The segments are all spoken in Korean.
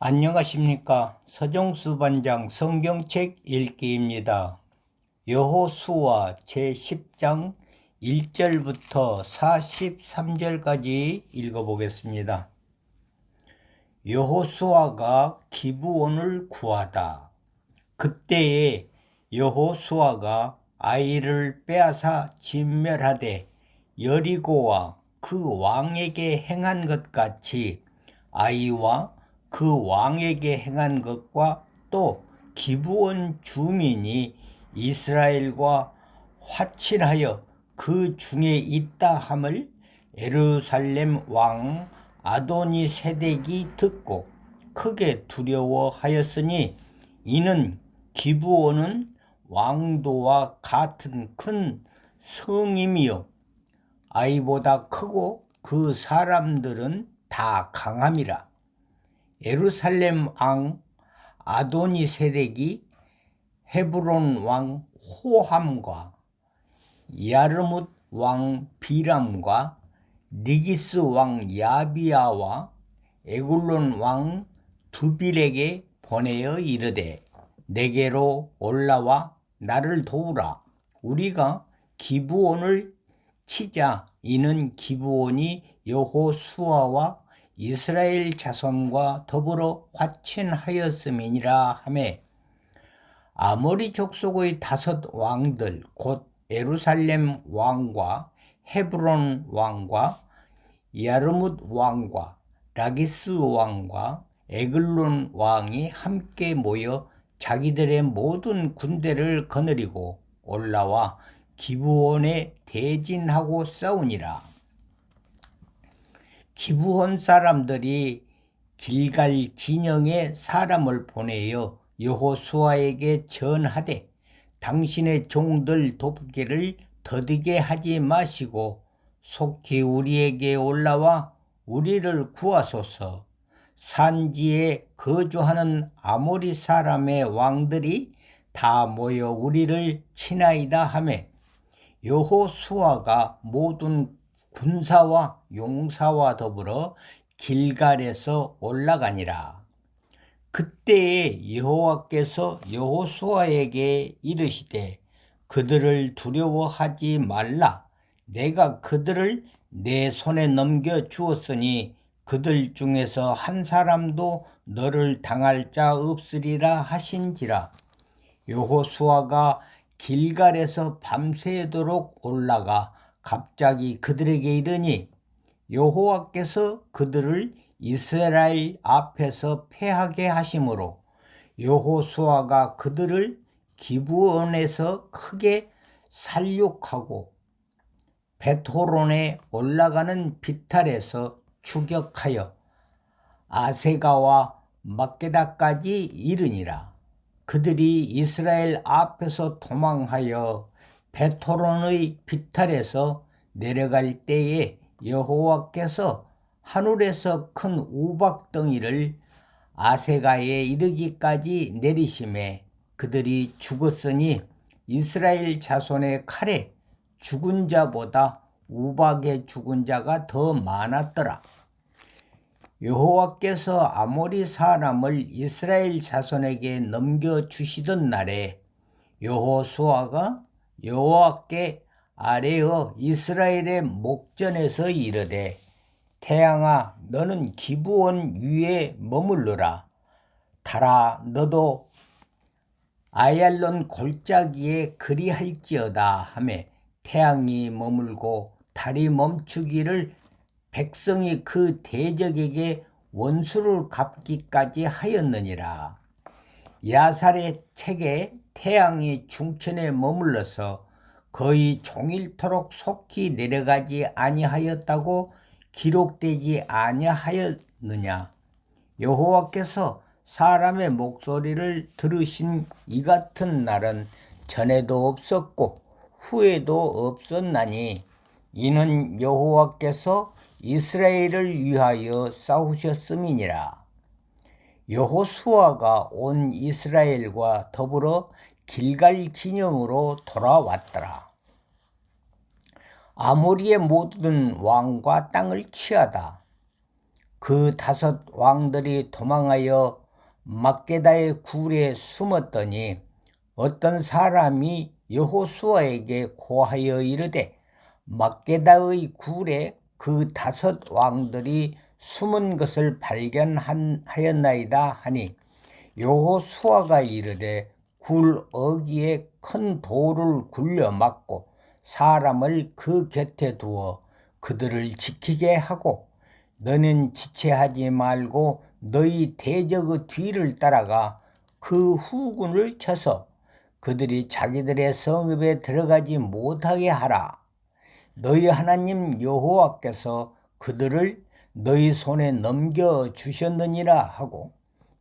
안녕하십니까 서정수 반장 성경책 읽기입니다. 여호수아 제10장 1절부터 43절까지 읽어보겠습니다. 여호수아가 기부원을 구하다. 그때에 여호수아가 아이를 빼앗아 진멸하되 여리고와 그 왕에게 행한 것 같이 아이와 그 왕에게 행한 것과 또 기부원 주민이 이스라엘과 화친하여 그 중에 있다 함을 에루살렘 왕 아도니 세덱이 듣고 크게 두려워하였으니 이는 기부원은 왕도와 같은 큰 성임이요 아이보다 크고 그 사람들은 다 강함이라. 예루살렘 왕 아도니 세덱이 헤브론 왕 호함과 야르뭇 왕 비람과 니기스 왕 야비아와 에굴론 왕 두빌에게 보내어 이르되 내게로 올라와 나를 도우라. 우리가 기부원을 치자. 이는 기부원이 여호수아와 이스라엘 자손과 더불어 화친하였음이니라 하매 아모리 족속의 다섯 왕들 곧 예루살렘 왕과 헤브론 왕과 야르뭇 왕과 라기스 왕과 에글론 왕이 함께 모여 자기들의 모든 군대를 거느리고 올라와 기부원에 대진하고 싸우니라. 기부원 사람들이 길갈 진영에 사람을 보내어 여호수아에게 전하되 당신의 종들 돕기를 더디게 하지 마시고 속히 우리에게 올라와 우리를 구하소서. 산지에 거주하는 아모리 사람의 왕들이 다 모여 우리를 치나이다 하매 여호수아가 모든 군사와 용사와 더불어 길갈에서 올라가니라. 그때에 여호와께서 여호수아에게 이르시되 그들을 두려워하지 말라. 내가 그들을 내 손에 넘겨 주었으니 그들 중에서 한 사람도 너를 당할 자 없으리라 하신지라. 여호수아가 길갈에서 밤새도록 올라가 갑자기 그들에게 이르니 여호와께서 그들을 이스라엘 앞에서 패하게 하심으로 여호수아가 그들을 기부원에서 크게 살육하고 베토론에 올라가는 비탈에서 추격하여 아세가와 막게다까지 이르니라. 그들이 이스라엘 앞에서 도망하여 베토론의 비탈에서 내려갈 때에 여호와께서 하늘에서 큰 우박덩이를 아세가에 이르기까지 내리심에 그들이 죽었으니 이스라엘 자손의 칼에 죽은 자보다 우박에 죽은 자가 더 많았더라. 여호와께서 아모리 사람을 이스라엘 자손에게 넘겨 주시던 날에 여호수아가 여호와께 아래어 이스라엘의 목전에서 이르되 태양아 너는 기부원 위에 머물러라. 달아 너도 아얄론 골짜기에 그리할지어다 하매 태양이 머물고 달이 멈추기를 백성이 그 대적에게 원수를 갚기까지 하였느니라. 야살의 책에 태양이 중천에 머물러서 거의 종일토록 속히 내려가지 아니하였다고 기록되지 아니하였느냐? 여호와께서 사람의 목소리를 들으신 이 같은 날은 전에도 없었고 후에도 없었나니 이는 여호와께서 이스라엘을 위하여 싸우셨음이니라. 여호수아가 온 이스라엘과 더불어 길갈 진영으로 돌아왔더라. 아모리의 모든 왕과 땅을 취하다. 그 다섯 왕들이 도망하여 막게다의 굴에 숨었더니 어떤 사람이 여호수아에게 고하여 이르되 막게다의 굴에 그 다섯 왕들이 숨은 것을 발견하였나이다 하니 여호수아가 이르되 굴 어기에 큰 돌을 굴려 막고 사람을 그 곁에 두어 그들을 지키게 하고 너는 지체하지 말고 너희 대적의 뒤를 따라가 그 후군을 쳐서 그들이 자기들의 성읍에 들어가지 못하게 하라. 너희 하나님 여호와께서 그들을 너희 손에 넘겨 주셨느니라 하고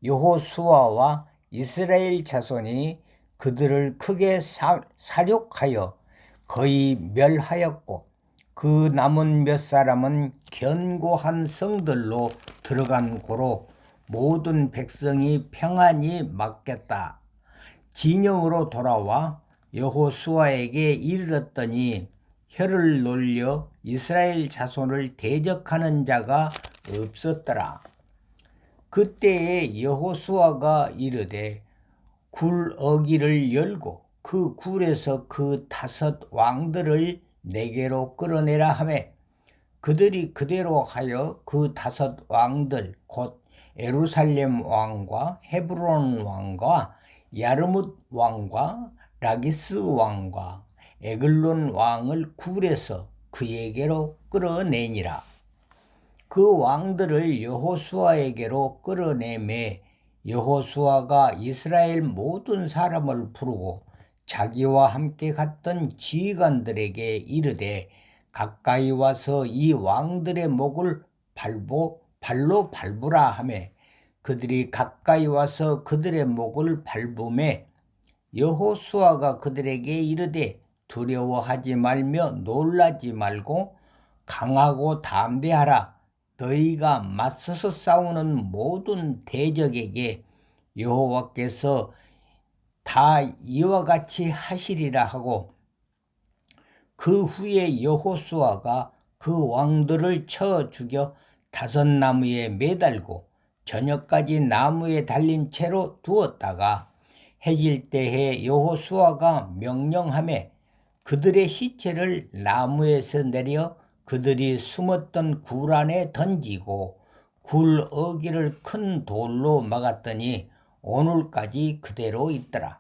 여호수아와 이스라엘 자손이 그들을 크게 사, 사륙하여 거의 멸하였고 그 남은 몇 사람은 견고한 성들로 들어간 고로 모든 백성이 평안히 맡겼다. 진영으로 돌아와 여호수아에게 이르렀더니 혀를 놀려 이스라엘 자손을 대적하는 자가 없었더라. 그때에 여호수아가 이르되 굴 어기를 열고 그 굴에서 그 다섯 왕들을 내게로 끌어내라 하매 그들이 그대로 하여 그 다섯 왕들 곧 에루살렘 왕과 헤브론 왕과 야르뭇 왕과 라기스 왕과 에글론 왕을 굴에서 그에게로 끌어내니라. 그 왕들을 여호수아에게로 끌어내매 여호수아가 이스라엘 모든 사람을 부르고 자기와 함께 갔던 지휘관들에게 이르되 가까이 와서 이 왕들의 목을 발보 발로 밟으라 하매 그들이 가까이 와서 그들의 목을 밟음에 여호수아가 그들에게 이르되 두려워하지 말며 놀라지 말고 강하고 담대하라 너희가 맞서서 싸우는 모든 대적에게 여호와께서 다 이와 같이 하시리라 하고 그 후에 여호수아가 그 왕들을 쳐 죽여 다섯 나무에 매달고 저녁까지 나무에 달린 채로 두었다가 해질 때에 여호수아가 명령함에 그들의 시체를 나무에서 내려 그들이 숨었던 굴 안에 던지고 굴 어기를 큰 돌로 막았더니 오늘까지 그대로 있더라.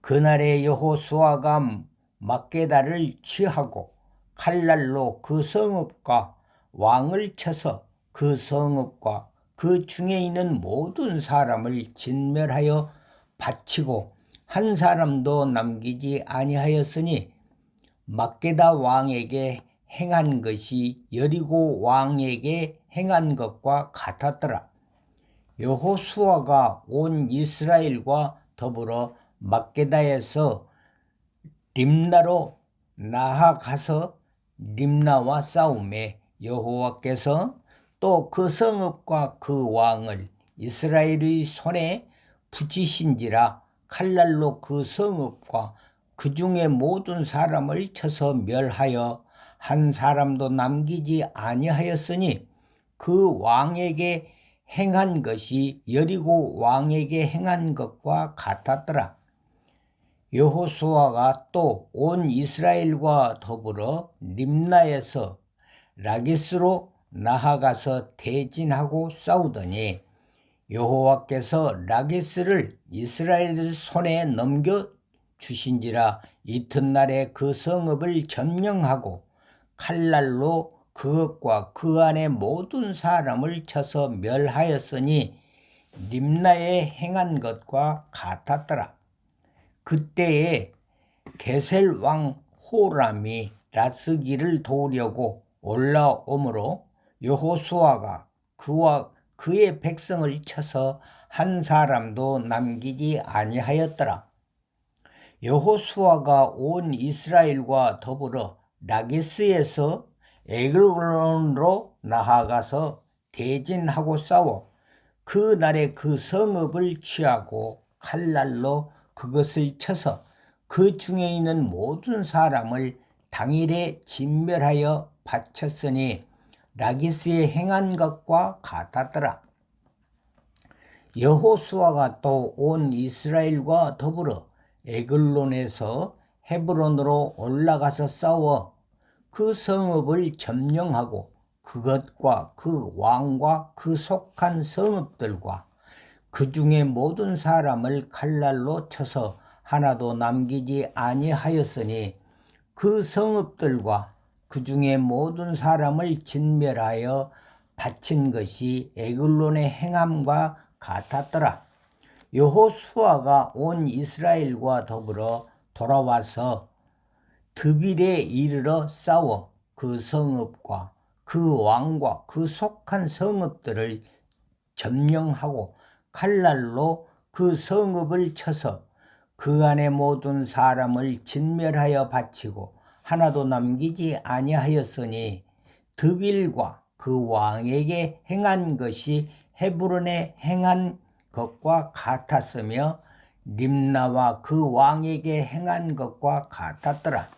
그날에 여호수아가 막게다를 취하고 칼날로 그 성읍과 왕을 쳐서 그 성읍과 그 중에 있는 모든 사람을 진멸하여 바치고 한 사람도 남기지 아니하였으니 막게다 왕에게 행한 것이 여리고 왕에게 행한 것과 같았더라. 여호수아가 온 이스라엘과 더불어 막게다에서 림나로 나아가서 림나와 싸움에 여호와께서 또 그 성읍과 그 왕을 이스라엘의 손에 붙이신지라 칼날로 그 성읍과 그 중에 모든 사람을 쳐서 멸하여 한 사람도 남기지 아니하였으니 그 왕에게 행한 것이 여리고 왕에게 행한 것과 같았더라. 여호수아가 또 온 이스라엘과 더불어 림나에서 라기스로 나아가서 대진하고 싸우더니 여호와께서 라기스를 이스라엘 손에 넘겨 주신지라 이튿날에 그 성읍을 점령하고 칼날로 그것과 그 안에 모든 사람을 쳐서 멸하였으니 림나에 행한 것과 같았더라. 그때에 게셀 왕 호람이 라스기를 도우려고 올라오므로 여호수아가 그와 그의 백성을 쳐서 한 사람도 남기지 아니하였더라. 여호수아가 온 이스라엘과 더불어 라기스에서 에글론으로 나아가서 대진하고 싸워 그 날에 그 성읍을 취하고 칼날로 그것을 쳐서 그 중에 있는 모든 사람을 당일에 진멸하여 바쳤으니 라기스에 행한 것과 같았더라. 여호수아가 또 온 이스라엘과 더불어 에글론에서 헤브론으로 올라가서 싸워 그 성읍을 점령하고 그것과 그 왕과 그 속한 성읍들과 그 중에 모든 사람을 칼날로 쳐서 하나도 남기지 아니하였으니 그 성읍들과 그 중에 모든 사람을 진멸하여 바친 것이 에글론의 행함과 같았더라. 여호수아가 온 이스라엘과 더불어 돌아와서 드빌에 이르러 싸워 그 성읍과 그 왕과 그 속한 성읍들을 점령하고 칼날로 그 성읍을 쳐서 그 안에 모든 사람을 진멸하여 바치고 하나도 남기지 아니하였으니 드빌과 그 왕에게 행한 것이 헤브론에 행한 것과 같았으며 림나와 그 왕에게 행한 것과 같았더라.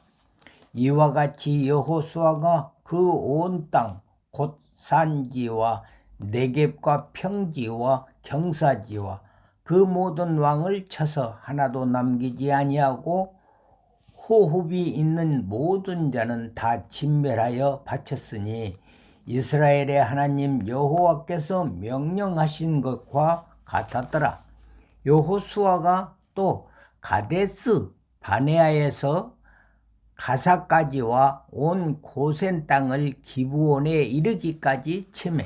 이와 같이 여호수아가 그 온 땅 곧 산지와 내겝과 평지와 경사지와 그 모든 왕을 쳐서 하나도 남기지 아니하고 호흡이 있는 모든 자는 다 진멸하여 바쳤으니 이스라엘의 하나님 여호와께서 명령하신 것과 같았더라. 여호수아가 또 가데스 바네아에서 가사까지와 온 고센 땅을 기부온에 이르기까지 치매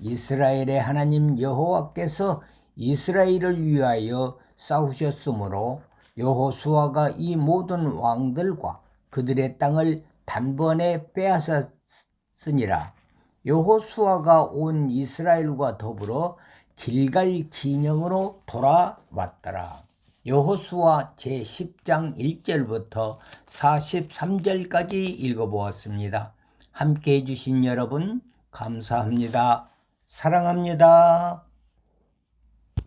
이스라엘의 하나님 여호와께서 이스라엘을 위하여 싸우셨으므로 여호수아가 이 모든 왕들과 그들의 땅을 단번에 빼앗았으니라. 여호수아가 온 이스라엘과 더불어 길갈 진영으로 돌아왔더라. 여호수아 제10장 1절부터 43절까지 읽어보았습니다. 함께 해주신 여러분 감사합니다. 사랑합니다.